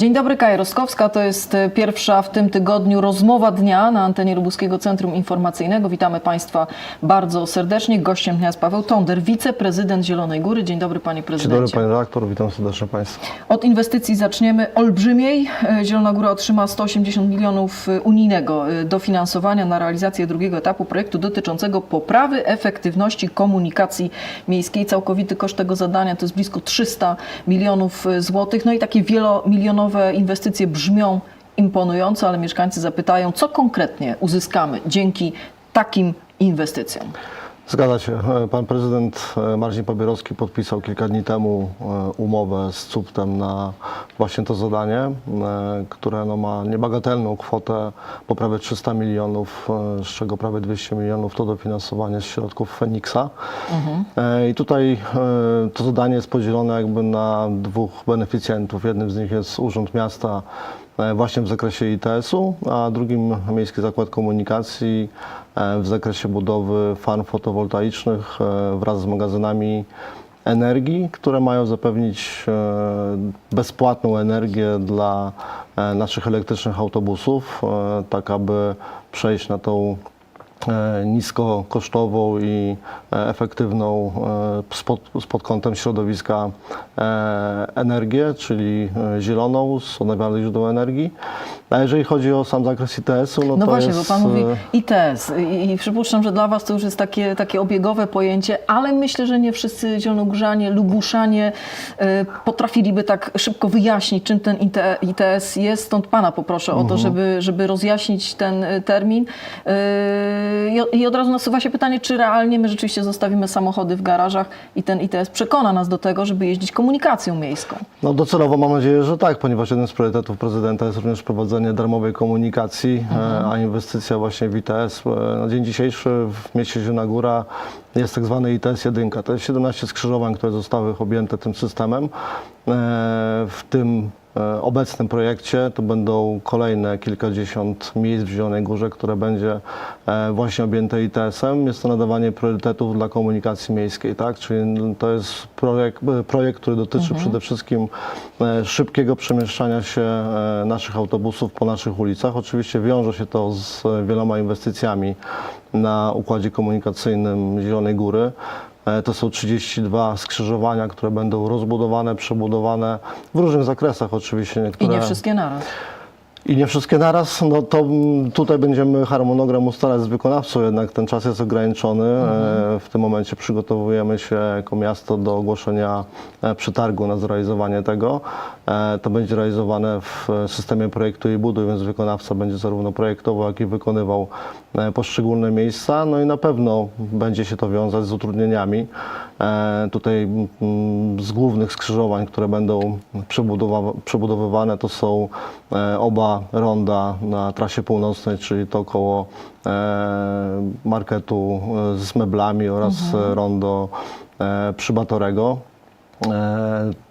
Dzień dobry, Kaja Rostkowska. To jest e, pierwsza w tym tygodniu rozmowa dnia na antenie Lubuskiego Centrum Informacyjnego. Witamy Państwa bardzo serdecznie. Gościem dnia jest Paweł Tonder, wiceprezydent Zielonej Góry. Dzień dobry, panie Dzień prezydencie. dobry panie redaktor, witam serdecznie państwa. Od inwestycji zaczniemy olbrzymiej. E, Zielona Góra otrzyma 180 milionów e, unijnego dofinansowania na realizację drugiego etapu projektu dotyczącego poprawy efektywności komunikacji miejskiej. Całkowity koszt tego zadania to jest blisko 300 milionów złotych. No i takie wielomilionowe inwestycje brzmią imponująco, ale mieszkańcy zapytają, co konkretnie uzyskamy dzięki takim inwestycjom. Zgadza się. Pan prezydent e, Marcin Pobierowski podpisał kilka dni temu e, umowę z CUPTem na właśnie to zadanie, e, które no ma niebagatelną kwotę, po prawie 300 milionów, z czego prawie 200 milionów to dofinansowanie z środków Feniksa. E, I tutaj to zadanie jest podzielone jakby na dwóch beneficjentów. Jednym z nich jest Urząd Miasta właśnie w zakresie ITS-u, a drugim Miejski Zakład Komunikacji e, w zakresie budowy farm fotowoltaicznych e, wraz z magazynami energii, które mają zapewnić e, bezpłatną energię dla e, naszych elektrycznych autobusów, e, tak aby przejść na tą e, niskokosztową i e, efektywną e, spod, spod kątem środowiska e, energię, czyli e, zieloną z odnawialnych źródeł energii. A jeżeli chodzi o sam zakres ITS-u, no, No to właśnie, jest... bo Pan mówi e, ITS i, i przypuszczam, że dla Was to już jest takie, takie obiegowe pojęcie, ale myślę, że nie wszyscy zielonogórzanie, lubuszanie e, potrafiliby tak szybko wyjaśnić, czym ten IT ITS jest. Stąd Pana poproszę o to, żeby, żeby rozjaśnić ten e, termin. E, i, od razu nasuwa się pytanie, czy realnie my rzeczywiście zostawimy samochody w garażach i ten ITS przekona nas do tego, żeby jeździć komunikacją miejską. No docelowo mam nadzieję, że tak, ponieważ jeden z priorytetów prezydenta jest również wprowadzenie darmowej komunikacji, e, a inwestycja właśnie w ITS. e, Na dzień dzisiejszy w mieście Zielona Góra jest tak zwany ITS 1. To jest 17 skrzyżowań, które zostały objęte tym systemem. E, W tym obecnym projekcie to będą kolejne kilkadziesiąt miejsc w Zielonej Górze, które będzie e, właśnie objęte ITS-em. Jest to nadawanie priorytetów dla komunikacji miejskiej, tak? Czyli to jest projekt, e, projekt który dotyczy przede wszystkim e, szybkiego przemieszczania się e, naszych autobusów po naszych ulicach. Oczywiście wiąże się to z e, wieloma inwestycjami na układzie komunikacyjnym Zielonej Góry. E, To są 32 skrzyżowania, które będą rozbudowane, przebudowane w różnych zakresach oczywiście. I Niektóre... nie wszystkie naraz. I nie wszystkie naraz, no to mm, tutaj będziemy harmonogram ustalać z wykonawcą, jednak ten czas jest ograniczony. E, W tym momencie przygotowujemy się jako miasto do ogłoszenia e, przetargu na zrealizowanie tego. E, To będzie realizowane w systemie projektu i buduj, więc wykonawca będzie zarówno projektował, jak i wykonywał poszczególne miejsca. No i na pewno będzie się to wiązać z utrudnieniami. Tutaj mm, z głównych skrzyżowań, które będą przebudowywane, to są e, ronda na trasie północnej, czyli to koło e, marketu e, z meblami oraz e, rondo e, przy Batorego.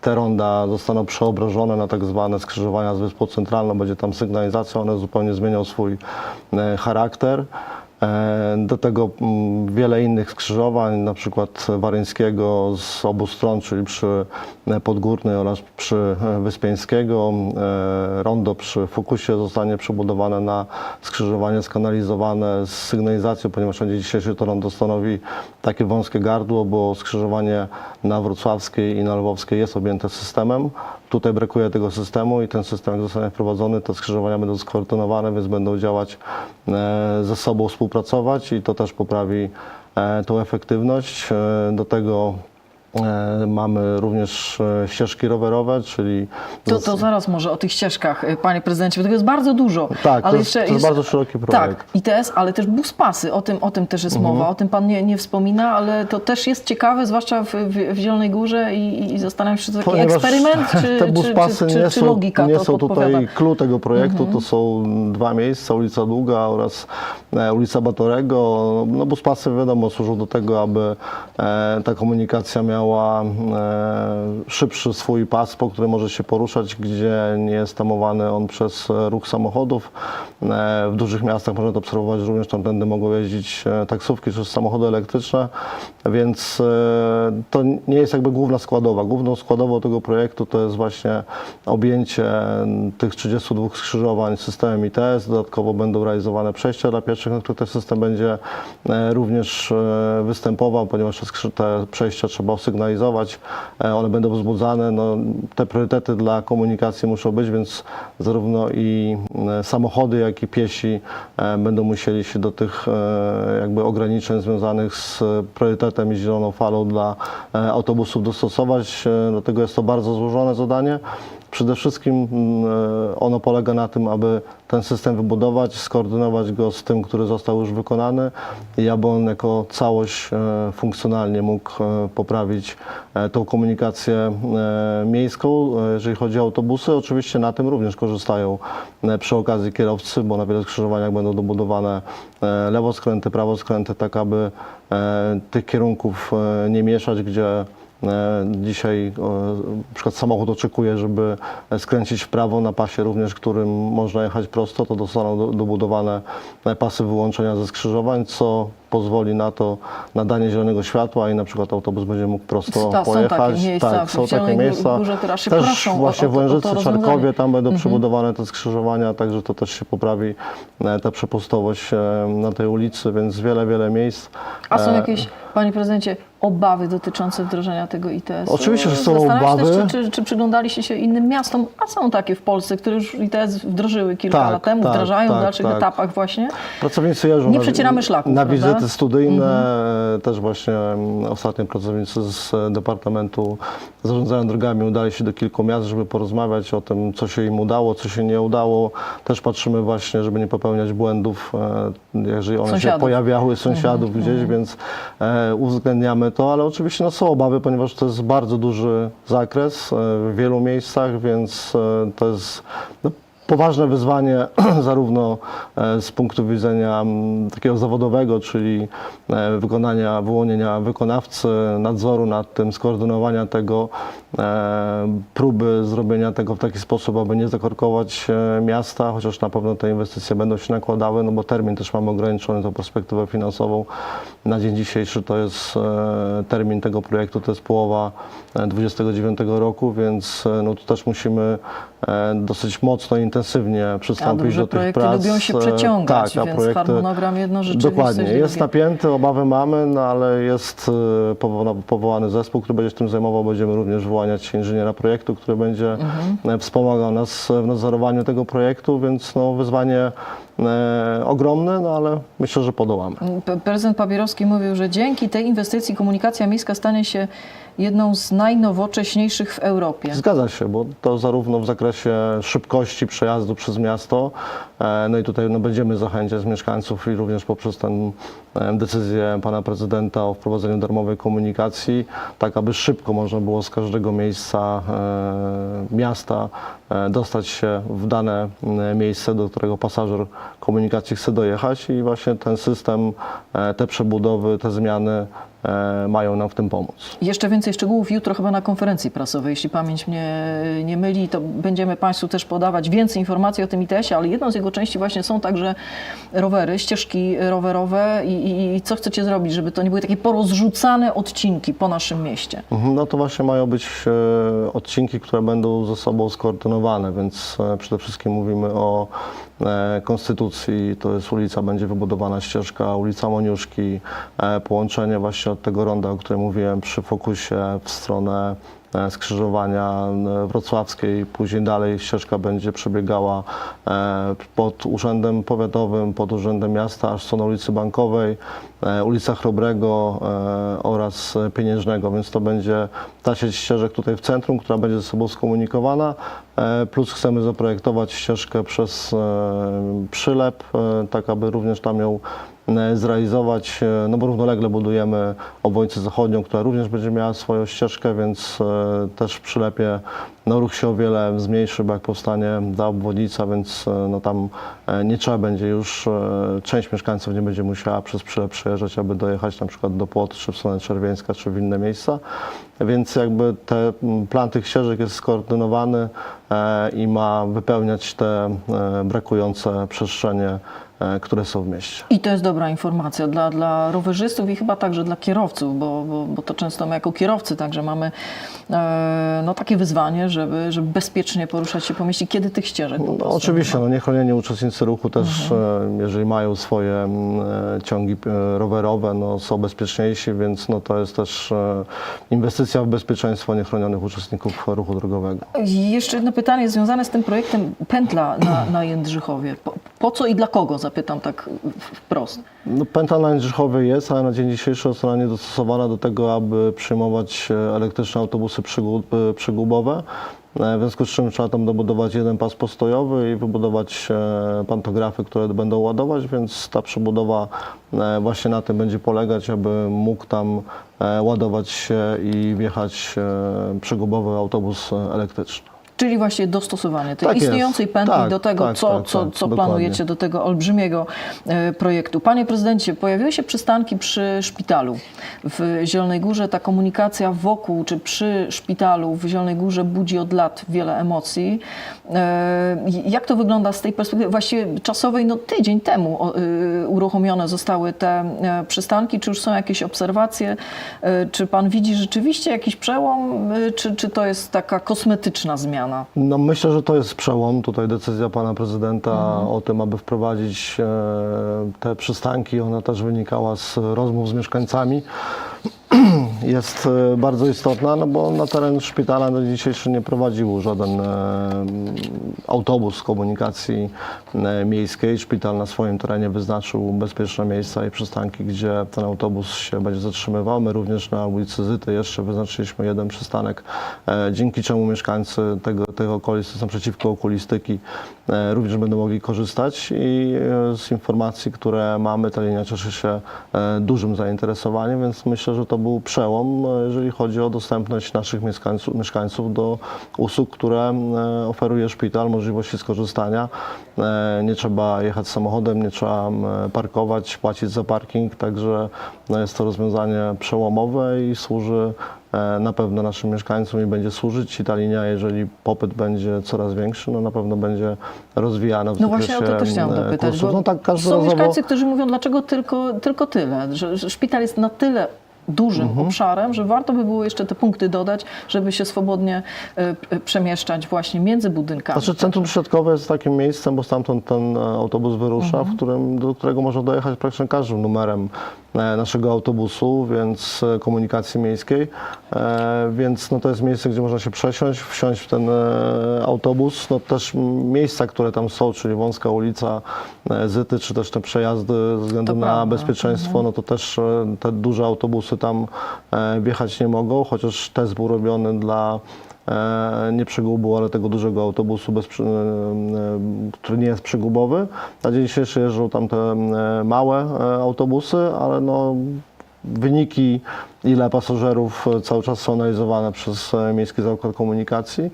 Te ronda zostaną przeobrażone na tak zwane skrzyżowania z Wyspą Centralną. Będzie tam sygnalizacja, one zupełnie zmienią swój charakter. E, Do tego mm, wiele innych skrzyżowań, na przykład Waryńskiego z obu stron, czyli przy Podgórnej oraz przy Wyspiańskiego. E, Rondo przy Fokusie zostanie przebudowane na skrzyżowanie skanalizowane z sygnalizacją, ponieważ na dzień to rondo stanowi takie wąskie gardło, bo skrzyżowanie na Wrocławskiej i na Lwowskiej jest objęte systemem. Tutaj brakuje tego systemu i ten system jak zostanie wprowadzony, te skrzyżowania będą skoordynowane, więc będą działać e, ze sobą, współpracować i to też poprawi e, tą efektywność. E, Do tego mamy również e, ścieżki rowerowe, czyli To, to zaraz może o tych ścieżkach, y, panie prezydencie, bo tego jest bardzo dużo. Tak, to jest- to jest bardzo szeroki projekt. Mhm. Tak, ITS, ale też buspasy, o tym, o tym też jest mowa, o tym pan nie, nie wspomina, ale to też jest ciekawe, zwłaszcza w, w, w Zielonej Górze i, i zastanawiam się, czy to taki Ponieważ eksperyment, czy, te buspasy czy, czy, nie czy są, logika nie są podpowiada. tutaj clue tego projektu, to są dwa miejsca, ulica Długa oraz e, ulica Batorego. No buspasy wiadomo służą do tego, aby e, ta komunikacja miała miała e, szybszy swój pas, po którym może się poruszać, gdzie nie jest tamowany on przez e, ruch samochodów. E, w dużych miastach można to obserwować, również tamtędy mogą jeździć taksówki czy samochody elektryczne, więc to nie jest jakby główna składowa. Główną składową tego projektu to jest właśnie objęcie tych 32 skrzyżowań systemem ITS. Dodatkowo będą realizowane przejścia dla pieszych, na których ten system będzie również występował, ponieważ te przejścia trzeba osygnalizować. E, One będą wzbudzane. No, te priorytety dla komunikacji muszą być, więc zarówno i e, samochody, jak i piesi e, będą musieli się do tych jakby ograniczeń związanych z priorytetem i zieloną falą dla autobusów dostosować. Dlatego jest to bardzo złożone zadanie. Przede wszystkim ono polega na tym, aby ten system wybudować, skoordynować go z tym, który został już wykonany i aby on jako całość funkcjonalnie mógł poprawić e, tą komunikację e, miejską. E, Jeżeli chodzi o autobusy, oczywiście na tym również korzystają przy okazji kierowcy, bo na wielu skrzyżowaniach będą dobudowane lewoskręty, prawoskręty, tak aby tych kierunków nie mieszać, gdzie Dzisiaj e, na przykład samochód oczekuje, żeby skręcić w prawo na pasie również, którym można jechać prosto, to zostaną do- dobudowane e, pasy wyłączenia ze skrzyżowań, co pozwoli na to nadanie zielonego światła i na przykład autobus będzie mógł prosto Ta- są pojechać. takie miejsca tak, są takie miejsca. Górze, aż się Też właśnie o w Łężycy. Czarkowie, tam będą przebudowane te skrzyżowania, także to też się poprawi e, ta przepustowość na tej ulicy, więc wiele, wiele miejsc. A są jakieś, panie prezydencie, obawy dotyczące wdrażania tego ITS? Oczywiście, że są Zastanawiam się obawy. Też, czy, czy, czy przyglądaliście się innym miastom, a są takie w Polsce, które już ITS wdrożyły kilka Tak, lat temu, tak, wdrażają w tak, dalszych tak. etapach właśnie. Pracownicy jeżdżą Nie przecieramy szlaków, na prawda? Mhm. wizyty studyjne. Też właśnie mm, ostatnio pracownicy z e, Departamentu Zarządzania Drogami udali się do kilku miast, żeby porozmawiać o tym, co się im udało, co się nie udało. Też patrzymy właśnie, żeby nie popełniać błędów, e, jeżeli one się Sąsiadów. Mhm, pojawiały, sąsiadów gdzieś, więc e, to, ale oczywiście no, są obawy, ponieważ to jest bardzo duży zakres e, w wielu miejscach, więc e, to jest no, poważne wyzwanie zarówno e, z punktu widzenia takiego zawodowego, czyli wykonania, wyłonienia wykonawcy, nadzoru nad tym, skoordynowania tego, próby zrobienia tego w taki sposób, aby nie zakorkować e, miasta, chociaż na pewno te inwestycje będą się nakładały, no bo termin też mamy ograniczony, tą perspektywę finansową. Na dzień dzisiejszy to jest e, termin tego projektu, to jest połowa e, 29 roku, więc e, no tu też musimy e, dosyć mocno i intensywnie przystąpić do tych projekty prac. lubią się E, przeciągać, tak, a więc projekty, harmonogram jedno, Dokładnie, jest drugie. napięty, obawy mamy, no ale jest e, powoła- powołany zespół, który będzie się tym zajmował. Będziemy również wyłaniać inżyniera projektu, który będzie Mhm. e, wspomagał nas w nadzorowaniu tego projektu, więc no, wyzwanie ogromne, no ale myślę, że podołamy. Prezydent Papierowski mówił, że dzięki tej inwestycji komunikacja miejska stanie się jedną z najnowocześniejszych w Europie. Zgadza się, bo to zarówno w zakresie szybkości przejazdu przez miasto, e, no i tutaj no, będziemy zachęcać mieszkańców i również poprzez tę e, decyzję pana prezydenta o wprowadzeniu darmowej komunikacji, tak aby szybko można było z każdego miejsca e, miasta e, dostać się w dane e, miejsce, do którego pasażer komunikacji chce dojechać i właśnie ten system, e, te przebudowy, te zmiany mają nam w tym pomóc. Jeszcze więcej szczegółów jutro chyba na konferencji prasowej, jeśli pamięć mnie nie myli, to będziemy Państwu też podawać więcej informacji o tym ITS-ie, ale jedną z jego części właśnie są także rowery, ścieżki rowerowe i, i, i co chcecie zrobić, żeby to nie były takie porozrzucane odcinki po naszym mieście? Mhm, No to właśnie mają być e, odcinki, które będą ze sobą skoordynowane, więc e, przede wszystkim mówimy o e, Konstytucji, to jest ulica, będzie wybudowana ścieżka, ulica Moniuszki, e, połączenie właśnie od tego ronda, o którym mówiłem przy fokusie w stronę e, skrzyżowania e, wrocławskiej, później dalej ścieżka będzie przebiegała e, pod Urzędem Powiatowym, pod Urzędem Miasta, aż co na ulicy Bankowej, ulica Chrobrego oraz Pieniężnego, więc to będzie ta sieć ścieżek tutaj w centrum, która będzie ze sobą skomunikowana, plus chcemy zaprojektować ścieżkę przez przylep, tak aby również tam ją zrealizować, e, no bo równolegle budujemy obwodnicę zachodnią, która również będzie miała swoją ścieżkę, więc e, też w przylepie no, ruch się o wiele zmniejszy, bo jak powstanie ta obwodnica, więc e, no, tam e, nie trzeba będzie już, e, część mieszkańców nie będzie musiała przez przylep przejeżdżać, aby dojechać na przykład do Płot, czy w stronę Czerwieńska, czy w inne miejsca. Więc jakby te, plan tych ścieżek jest skoordynowany e, i ma wypełniać te e, brakujące przestrzenie, e, które są w mieście. I to jest dobra informacja dla, dla rowerzystów i chyba także dla kierowców, bo, bo, bo to często my jako kierowcy także mamy e, no, takie wyzwanie, żeby, żeby bezpiecznie poruszać się po mieście, kiedy tych ścieżek po No, oczywiście, no niechronieni uczestnicy ruchu też, e, jeżeli mają swoje mm, e, ciągi e, rowerowe, no, są bezpieczniejsi, więc no, to jest też e, inwestycja w bezpieczeństwo niechronionych uczestników ruchu drogowego. I Jeszcze jedno pytanie związane z tym projektem pętla na, na Jędrzychowie. Po, co i dla kogo, zapytam tak wprost. No, pętla na jest, ale na dzień dzisiejszy została niedostosowana do tego, aby przyjmować e, elektryczne autobusy przygó- e. E, W związku z czym trzeba tam dobudować jeden pas postojowy i wybudować pantografy, które będą ładować, więc ta przebudowa właśnie na tym będzie polegać, aby mógł tam ładować się i wjechać przygubowy autobus elektryczny. Czyli właśnie dostosowanie tej Tak jest. istniejącej pętli Tak, do tego, tak, co, tak, co, tak, co dokładnie. planujecie, do tego olbrzymiego e, projektu. Panie prezydencie, pojawiły się przystanki przy szpitalu w Zielonej Górze. Ta komunikacja wokół czy przy szpitalu w Zielonej Górze budzi od lat wiele emocji. E, Jak to wygląda z tej perspektywy właściwie czasowej? No tydzień temu y, uruchomione zostały te e, przystanki. Czy już są jakieś obserwacje? E, Czy pan widzi rzeczywiście jakiś przełom, czy, czy to jest taka kosmetyczna zmiana? No myślę, że to jest przełom. Tutaj decyzja pana prezydenta Mhm. o tym, aby wprowadzić e, te przystanki, ona też wynikała z rozmów z mieszkańcami. Jest e, bardzo istotna, no bo na teren szpitala do dzisiejszy nie prowadził żaden e, autobus komunikacji e, miejskiej. Szpital na swoim terenie wyznaczył bezpieczne miejsca i przystanki, gdzie ten autobus się będzie zatrzymywał. My również na ulicy Zyty jeszcze wyznaczyliśmy jeden przystanek, dzięki czemu mieszkańcy tego, tych okolic, są przeciwko okulistyki, również będą mogli korzystać i z informacji, które mamy, ta linia cieszy się dużym zainteresowaniem, więc myślę, że to był przełom, e, jeżeli chodzi o dostępność naszych mieszkańców, mieszkańców do usług, które e, oferuje szpital, możliwości skorzystania. E, Nie trzeba jechać samochodem, nie trzeba parkować, płacić za parking, także jest to rozwiązanie przełomowe i służy na pewno naszym mieszkańcom i będzie służyć i ta linia, jeżeli popyt będzie coraz większy, no na pewno będzie rozwijana w No właśnie o to też chciałam dopytać, kursów. bo No tak są mieszkańcy, którzy mówią, dlaczego tylko, tylko tyle, że szpital jest na tyle dużym Mhm. obszarem, że warto by było jeszcze te punkty dodać, żeby się swobodnie e, przemieszczać właśnie między budynkami. Znaczy centrum środkowe jest takim miejscem, bo stamtąd ten e, autobus wyrusza, Mhm. w którym, do którego można dojechać praktycznie każdym numerem naszego autobusu, więc e, komunikacji miejskiej, e, więc no, to jest miejsce, gdzie można się przesiąść, wsiąść w ten e, autobus. No, też miejsca, które tam są, czyli wąska ulica e, Zyty, czy też te przejazdy ze względu To na prawda. bezpieczeństwo, no to też e, te duże autobusy tam e, wjechać nie mogą, chociaż test był robiony dla e, nie przegubu, ale tego dużego autobusu, bez, e, e, który nie jest przegubowy. Na dzień dzisiejszy jeżdżą tam te e, małe e, autobusy, ale no, wyniki, ile pasażerów e, cały czas są analizowane przez e, Miejski Zakład Komunikacji.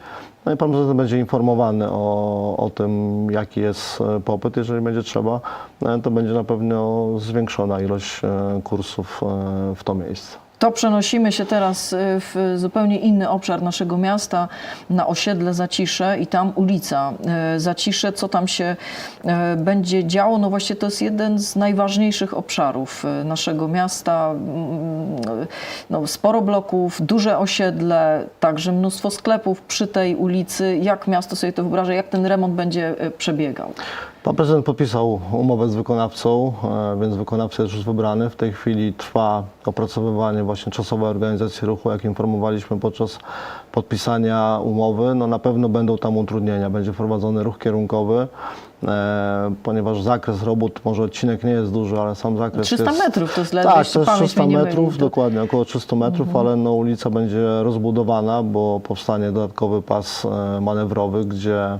No i pan prezydent będzie informowany o, o tym, jaki jest e, popyt. Jeżeli będzie trzeba, e, to będzie na pewno zwiększona ilość e, kursów e, w to miejsce. To przenosimy się teraz y, w zupełnie inny obszar naszego miasta, na osiedle Zacisze i tam ulica y, Zacisze. Co tam się y, będzie działo? No właśnie to jest jeden z najważniejszych obszarów naszego miasta. Mm, No, sporo bloków, duże osiedle, także mnóstwo sklepów przy tej ulicy. Jak miasto sobie to wyobraża? Jak ten remont będzie przebiegał? Pan prezydent podpisał umowę z wykonawcą, e, więc wykonawca jest już wybrany. W tej chwili trwa opracowywanie właśnie czasowej organizacji ruchu, jak informowaliśmy podczas podpisania umowy. No na pewno będą tam utrudnienia. Będzie wprowadzony ruch kierunkowy. e, ponieważ zakres robót, może odcinek nie jest duży, ale sam zakres 300 jest... metrów to jest ledwo, Tak, to jest pamięć 300 mnie nie metrów, myli, to- dokładnie, około 300 metrów, ale no, ulica będzie rozbudowana, bo powstanie dodatkowy pas e, manewrowy, gdzie e,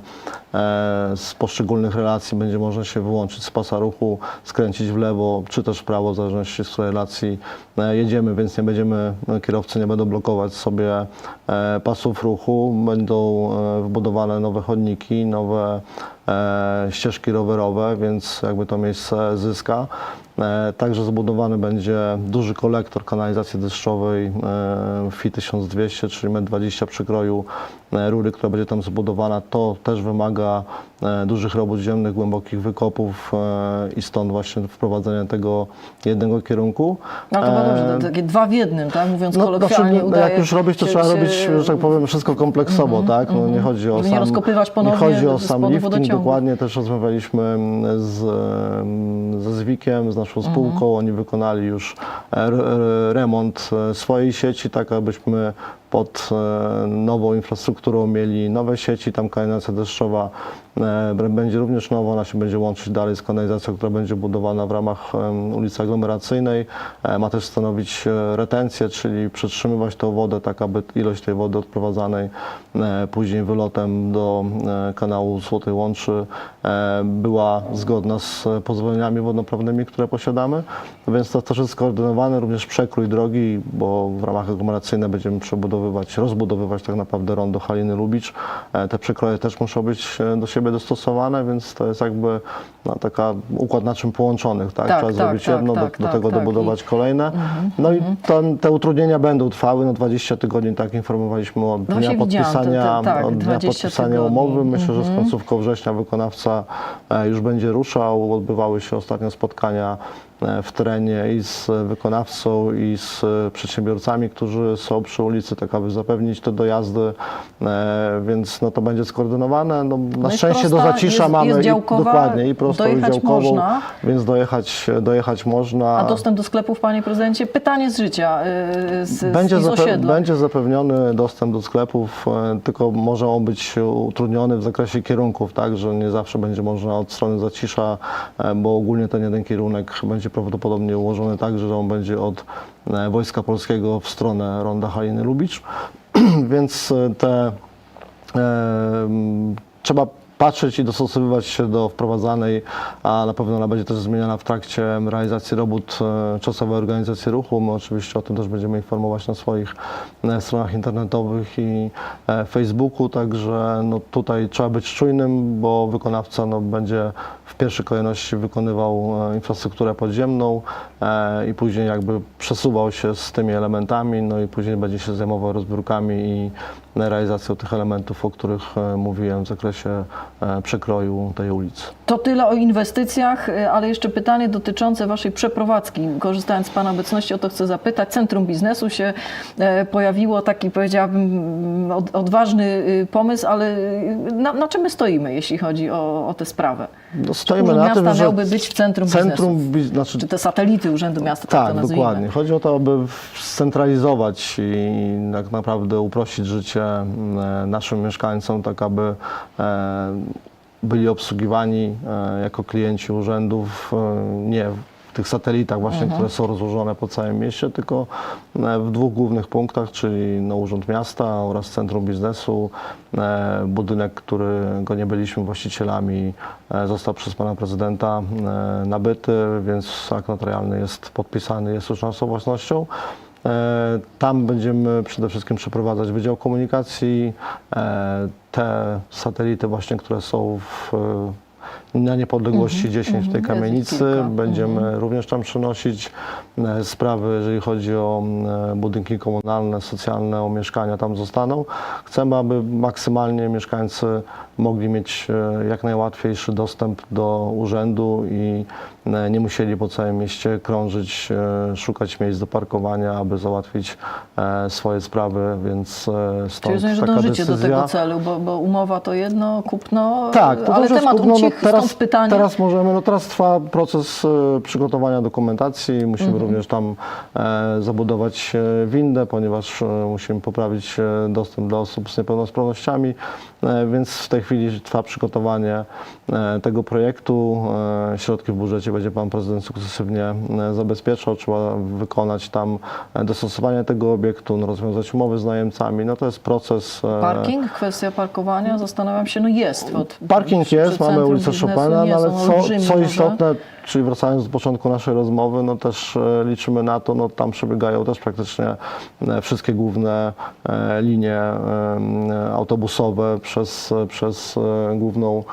z poszczególnych relacji będzie można się wyłączyć z pasa ruchu, skręcić w lewo, czy też w prawo, w zależności z relacji e, jedziemy, więc nie będziemy, no, kierowcy nie będą blokować sobie e, pasów ruchu, będą e, wbudowane nowe chodniki, nowe e, ścieżki rowerowe, więc jakby to miejsce zyska. E, Także zbudowany będzie duży kolektor kanalizacji deszczowej FI 1200, czyli 1,20 m przekroju rury, która będzie tam zbudowana. To też wymaga e, dużych robót ziemnych, głębokich wykopów e, i stąd właśnie wprowadzenie tego jednego kierunku. No to wiadomo, że E, to takie dwa w jednym, tak? Mówiąc no, kolokwialnie, znaczy, udaje jak już robić, to się- trzeba się- robić, że tak powiem, wszystko kompleksowo, tak? No, nie chodzi o Żeby sam, nie rozkopywać ponownie nie chodzi o sam lifting, dokładnie też rozmawialiśmy mm, z, em, ze Zwikiem, z naszą spółką, Mhm. oni wykonali już e, remont e, swojej sieci, tak abyśmy pod e, nową infrastrukturą mieli nowe sieci, tam kanalizacja deszczowa będzie również nowa, ona się będzie łączyć dalej z kanalizacją, która będzie budowana w ramach ulicy aglomeracyjnej. E, Ma też stanowić e, retencję, czyli przetrzymywać tą wodę, tak aby ilość tej wody odprowadzanej e, później wylotem do e, kanału Złotej Łączy e, była zgodna z e, pozwoleniami wodnoprawnymi, które posiadamy. Więc to też jest skoordynowane, również przekrój drogi, bo w ramach aglomeracyjnej będziemy przebudowywać, rozbudowywać tak naprawdę rondo Haliny Lubicz. E, Te przekroje też muszą być e, do siebie dostosowane, więc to jest jakby no, taka układ naczyń połączonych, tak? Tak, Trzeba tak, zrobić tak, jedno, tak, do, do tak, tego tak. dobudować kolejne. No i to, te utrudnienia będą trwały, no 20 tygodni, tak informowaliśmy od No dnia właśnie to- podpisania, to- tak, od dnia 20 podpisania tygodni. Mhm. umowy. Myślę, że z końcówką września wykonawca e, już będzie ruszał. Odbywały się ostatnio spotkania w terenie i z wykonawcą, i z e, przedsiębiorcami, którzy są przy ulicy, tak aby zapewnić te dojazdy, e, więc no, to będzie skoordynowane. No, na jest szczęście do prosta, Zacisza jest- mamy jest i, działkowa, dokładnie i prostą i działkową, można. więc dojechać, dojechać można. A dostęp do sklepów, panie prezydencie? Pytanie z życia, yy, z, Będzie, z, zape- będzie zapewniony dostęp do sklepów, e, tylko może on być utrudniony w zakresie kierunków, tak, że nie zawsze będzie można od strony Zacisza, e, bo ogólnie ten jeden kierunek będzie prawdopodobnie ułożony tak, że on będzie od e, Wojska Polskiego w stronę Ronda Haliny Lubicz, więc e, te Em, trzeba patrzeć i dostosowywać się do wprowadzanej, a na pewno ona będzie też zmieniana w trakcie realizacji robót e, czasowej organizacji ruchu. My oczywiście o tym też będziemy informować na swoich e, stronach internetowych i e, Facebooku, także no, tutaj trzeba być czujnym, bo wykonawca no, będzie w pierwszej kolejności wykonywał infrastrukturę podziemną i później jakby przesuwał się z tymi elementami, no i później będzie się zajmował rozbiórkami i realizacją tych elementów, o których mówiłem w zakresie przekroju tej ulicy. To tyle o inwestycjach, y, ale jeszcze pytanie dotyczące Waszej przeprowadzki. Korzystając z Pana obecności, o to chcę zapytać. Centrum Biznesu się e, pojawiło, taki powiedziałabym od, odważny y, pomysł, ale y, na, na czym my stoimy, jeśli chodzi o, o tę sprawę? No, stoimy Urząd na Miasta tym, że miałby być w centrum, centrum, biznesu. bi- znaczy, Czy te satelity Urzędu Miasta, tak, to Tak, nazwijmy. dokładnie. Chodzi o to, aby scentralizować i tak naprawdę uprościć życie e, naszym mieszkańcom, tak aby e, byli obsługiwani e, jako klienci urzędów e, nie w tych satelitach właśnie, które są rozłożone po całym mieście, tylko e, w dwóch głównych punktach, czyli no, Urząd Miasta oraz Centrum Biznesu. Budynek, którego nie byliśmy właścicielami, został przez pana prezydenta nabyty, więc akt notarialny jest podpisany, jest już naszą własnością. E, Tam będziemy przede wszystkim przeprowadzać Wydział Komunikacji. E, Te satelity właśnie, które są w, na niepodległości 10 w tej mhm, kamienicy, będziemy również tam przenosić e, sprawy, jeżeli chodzi o e, budynki komunalne, socjalne, o mieszkania tam zostaną. Chcemy, aby maksymalnie mieszkańcy mogli mieć e, jak najłatwiejszy dostęp do urzędu i e, nie musieli po całym mieście krążyć, e, szukać miejsc do parkowania, aby załatwić e, swoje sprawy, więc e, Czyli stąd rozumiem, że dążycie decyzja. do tego celu, bo, bo umowa to jedno, kupno, Tak, to ale temat kupno, no teraz Stąd pytanie. Teraz możemy, no teraz trwa proces przygotowania dokumentacji. Musimy Mhm. również tam zabudować windę, ponieważ musimy poprawić dostęp dla osób z niepełnosprawnościami, więc w tej chwili trwa przygotowanie e, tego projektu. E, środki w budżecie będzie pan prezydent sukcesywnie e, zabezpieczał. Trzeba wykonać tam e, dostosowanie tego obiektu, no, rozwiązać umowy z najemcami. No to jest proces. e, Parking, kwestia parkowania, zastanawiam się, no jest. Od, Parking jest, mamy ulicę Chopina, no ale co, co istotne, czyli wracając do początku naszej rozmowy, no też e, liczymy na to, no tam przebiegają też praktycznie e, wszystkie główne e, linie autobusowe przez, przez główną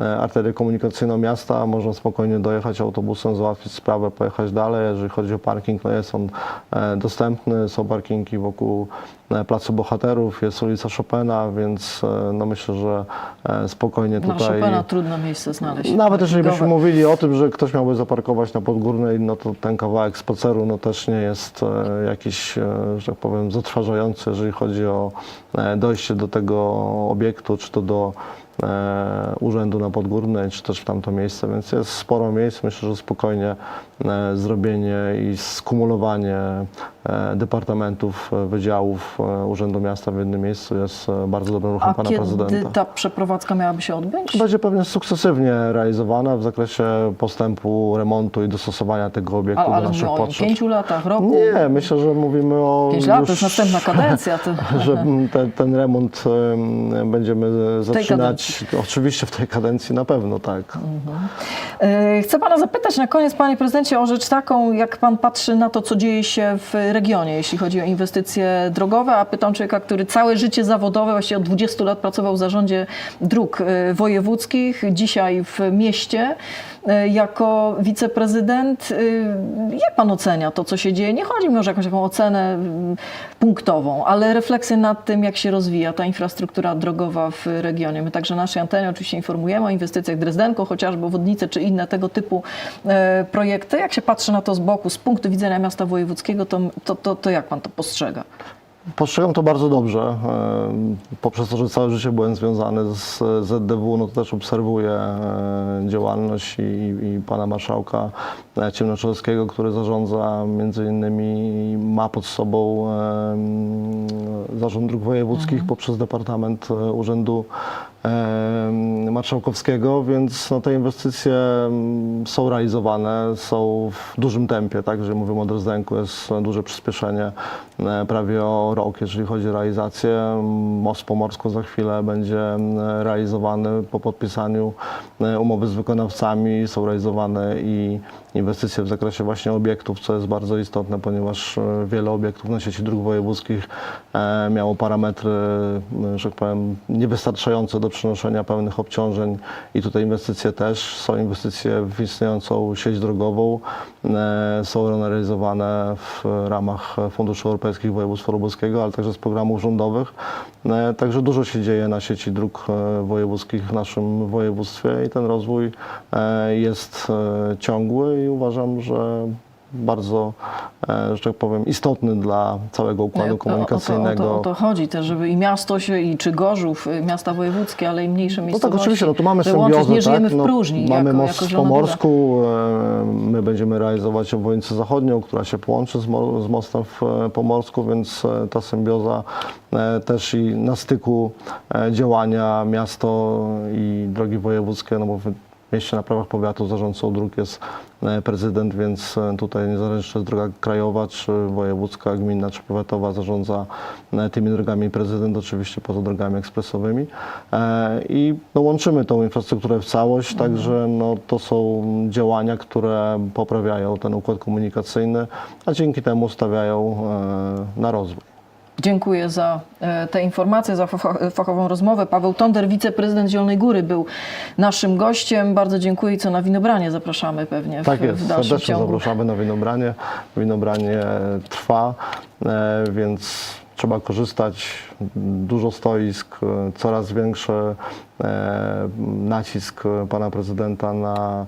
arterię komunikacyjną miasta. Można spokojnie dojechać autobusem, załatwić sprawę, pojechać dalej. Jeżeli chodzi o parking, no jest on e, dostępny. Są parkingi wokół e, Placu Bohaterów, jest ulica Chopina, więc e, no myślę, że e, spokojnie Na tutaj... Chopina trudno miejsce znaleźć. Nawet jeżeli byśmy mówili o tym, że ktoś miałby zaparkować na Podgórnej, no to ten kawałek spaceru no też nie jest e, jakiś, e, że tak powiem, zatrważający, jeżeli chodzi o e, dojście do tego obiektu, czy to do e, urzędu na Podgórnej, czy też w tamto miejsce, więc jest sporo miejsc. Myślę, że spokojnie e, zrobienie i skumulowanie e, departamentów, e, wydziałów e, Urzędu Miasta w jednym miejscu jest e, bardzo dobrym ruchem A pana kiedy prezydenta. ta przeprowadzka miałaby się odbyć? Będzie pewnie sukcesywnie realizowana w zakresie postępu remontu i dostosowania tego obiektu A, do ale naszych mówię o potrzeb. pięciu latach, roku? Nie, myślę, że mówimy o. Pięć lat, już, to jest następna kadencja. To... Że ten, ten remont em, będziemy zaczynać. Oczywiście w tej kadencji na pewno, tak. E, Chcę pana zapytać na koniec, panie prezydencie, o rzecz taką, jak pan patrzy na to, co dzieje się w regionie, jeśli chodzi o inwestycje drogowe, a pytam człowieka, który całe życie zawodowe, właściwie od 20 lat pracował w zarządzie dróg e, wojewódzkich, dzisiaj w mieście jako wiceprezydent. E, Jak pan ocenia to, co się dzieje? Nie chodzi mi o jakąś taką ocenę mm, punktową, ale refleksję nad tym, jak się rozwija ta infrastruktura drogowa w regionie. My także na naszej antenie oczywiście informujemy o inwestycjach Drezdenko, chociażby obwodnice czy inne tego typu e, projekty. Jak się patrzy na to z boku, z punktu widzenia miasta wojewódzkiego, to, to, to, to jak pan to postrzega? Postrzegam to bardzo dobrze. Em, Poprzez to, że całe życie byłem związany z ZDW, no to też obserwuję e, działalność i, i pana marszałka e, Ciemnoczorskiego, który zarządza między innymi, ma pod sobą Zarząd Dróg Wojewódzkich poprzez Departament e, Urzędu Marszałkowskiego, więc no, te inwestycje są realizowane, są w dużym tempie, tak, jeżeli mówimy o Drezdenku, jest duże przyspieszenie, e, prawie o rok, jeżeli chodzi o realizację. Most Pomorsko za chwilę będzie realizowany po podpisaniu e, umowy z wykonawcami, są realizowane i inwestycje w zakresie właśnie obiektów, co jest bardzo istotne, ponieważ e, wiele obiektów na sieci dróg wojewódzkich miało parametry, że tak powiem, niewystarczające do przenoszenia pełnych obciążeń i tutaj inwestycje też. Są inwestycje w istniejącą sieć drogową, e, są one realizowane w ramach Funduszy Europejskich Województwa Lubuskiego, ale także z programów rządowych. E, Także dużo się dzieje na sieci dróg e, wojewódzkich w naszym województwie i ten rozwój jest ciągły i uważam, że bardzo, e, że tak powiem, istotny dla całego układu o to- komunikacyjnego. O to, o, to, o to chodzi też, żeby i miasto się, i czy Gorzów, y, miasta wojewódzkie, ale i mniejsze No tak, miejscowości oczywiście, no tu mamy symbiozę, Nie żyjemy tak? w No, próżni. Mamy jako, most jako w. Pomorsku, e, my będziemy realizować obwodnicę zachodnią, która się połączy z, mo- z mostem w e, Pomorsku, więc ta symbioza też i na styku działania miasto i drogi wojewódzkie, no bo mieście na prawach powiatu zarządcą dróg jest e, prezydent, więc e, tutaj niezależnie czy jest droga krajowa, czy wojewódzka, gminna, czy powiatowa zarządza e, tymi drogami prezydent, oczywiście poza drogami ekspresowymi. I no, łączymy tą infrastrukturę w całość, także no, to są działania, które poprawiają ten układ komunikacyjny, a dzięki temu stawiają na rozwój. Dziękuję za e, te informacje, za fa- fachową rozmowę. Paweł Tonder, wiceprezydent Zielonej Góry, był naszym gościem. Bardzo dziękuję i co na winobranie zapraszamy pewnie w, Tak jest, w dalszym serdecznie ciągu. zapraszamy na winobranie. Winobranie trwa, e, więc trzeba korzystać. Dużo stoisk, e, coraz większy nacisk pana prezydenta na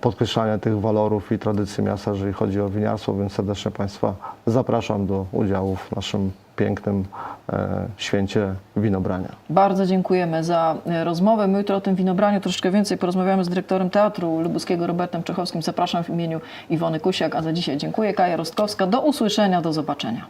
podkreślanie tych walorów i tradycji miasta, jeżeli chodzi o winiarstwo, więc serdecznie Państwa zapraszam do udziału w naszym pięknym e, święcie winobrania. Bardzo dziękujemy za e, rozmowę. My jutro o tym winobraniu troszeczkę więcej porozmawiamy z dyrektorem Teatru Lubuskiego Robertem Czechowskim. Zapraszam w imieniu Iwony Kusiak, a za dzisiaj dziękuję. Kaja Rostkowska. Do usłyszenia, do zobaczenia.